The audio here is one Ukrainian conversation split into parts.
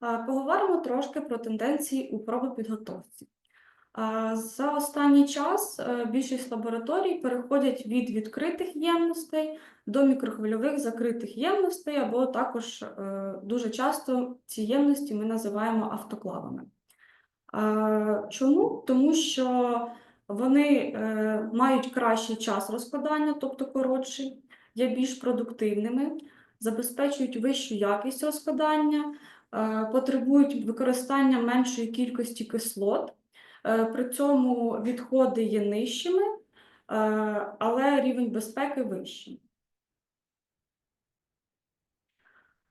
Поговоримо трошки про тенденції у пробопідготовці. За останній час е, більшість лабораторій переходять від відкритих ємностей до мікрохвильових закритих ємностей, або також е, дуже часто ці ємності ми називаємо автоклавами. Чому? Тому що вони е, мають кращий час розкладання, тобто коротший, є більш продуктивними, забезпечують вищу якість розкладання, потребують використання меншої кількості кислот. Е, При цьому відходи є нижчими, е, але рівень безпеки вищий.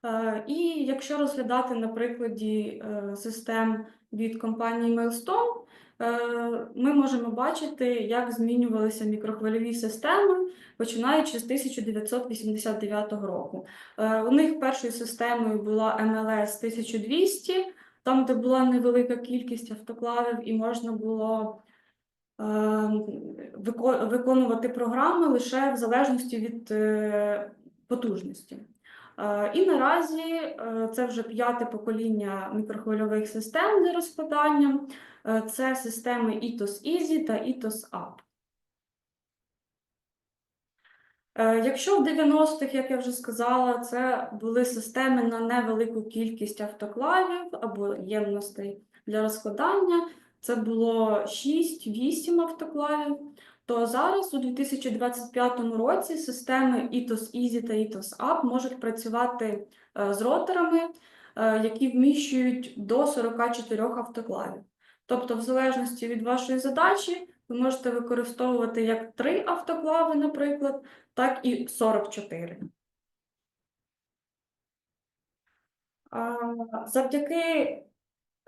Е, І якщо розглядати на прикладі е, систем від компанії Milestone, е, ми можемо бачити, як змінювалися мікрохвильові системи, починаючи з 1989 року. Е, У них першою системою була MLS 1200, там, де була невелика кількість автоклавів, і можна було е, виконувати програми лише в залежності від е, потужності. Е, І наразі е, це вже п'яте покоління мікрохвильових систем для розкладання. Е, Це системи ITOS Easy та ITOS Up. Е, Якщо в 90-х, як я вже сказала, це були системи на невелику кількість автоклавів або ємностей для розкладання, це було 6-8 автоклавів, то зараз у 2025 році системи ITOS Easy та ITOS Up можуть працювати е, з роторами, які вміщують до 44 автоклавів. Тобто, в залежності від вашої задачі, ви можете використовувати як 3 автоклави, наприклад, так і 44. А, Завдяки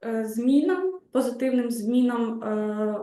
е, змінам, позитивним змінам е,